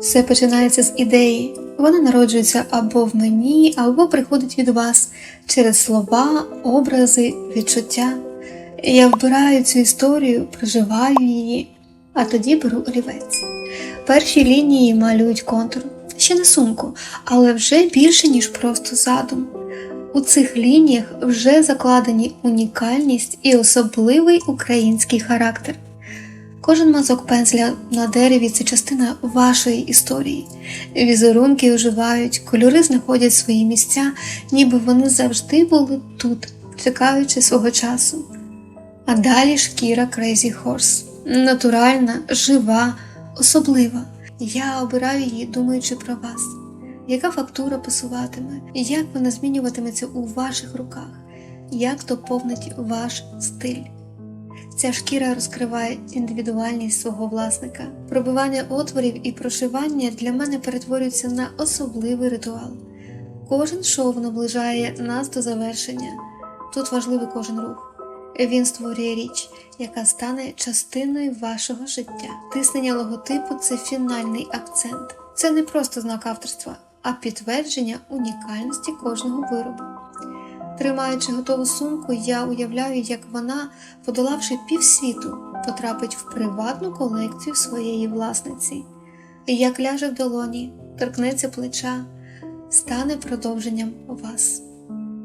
Все починається з ідеї. Вона народжується або в мені, або приходить від вас через слова, образи, відчуття. Я вбираю цю історію, проживаю її, а тоді беру олівець. Перші лінії малюють контур, ще не сумку, але вже більше, ніж просто задум. У цих лініях вже закладені унікальність і особливий український характер. Кожен мазок пензля на дереві це частина вашої історії. Візерунки оживають, кольори знаходять свої місця, ніби вони завжди були тут, чекаючи свого часу. А далі шкіра Crazy Horse. Натуральна, жива, особлива. Я обираю її, думаючи про вас. Яка фактура пасуватиме, як вона змінюватиметься у ваших руках, як доповнить ваш стиль. Ця шкіра розкриває індивідуальність свого власника. Пробивання отворів і прошивання для мене перетворюються на особливий ритуал. Кожен шов наближає нас до завершення. Тут важливий кожен рух. Він створює річ, яка стане частиною вашого життя. Тиснення логотипу це фінальний акцент. Це не просто знак авторства, а підтвердження унікальності кожного виробу. Тримаючи готову сумку, я уявляю, як вона, подолавши півсвіту, потрапить в приватну колекцію своєї власниці, як ляже в долоні, торкнеться плеча, стане продовженням вас.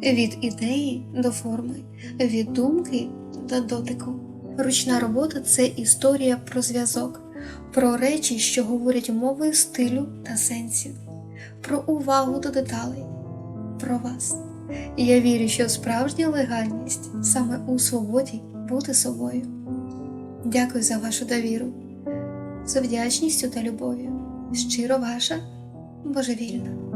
Від ідеї до форми, від думки до дотику. Ручна робота це історія про зв'язок, про речі, що говорять мовою стилю та сенсів, про увагу до деталей, про вас. І я вірю, що справжня легальність саме у свободі бути собою. Дякую за вашу довіру, за вдячністю та любов'ю. Щиро ваша божевільна.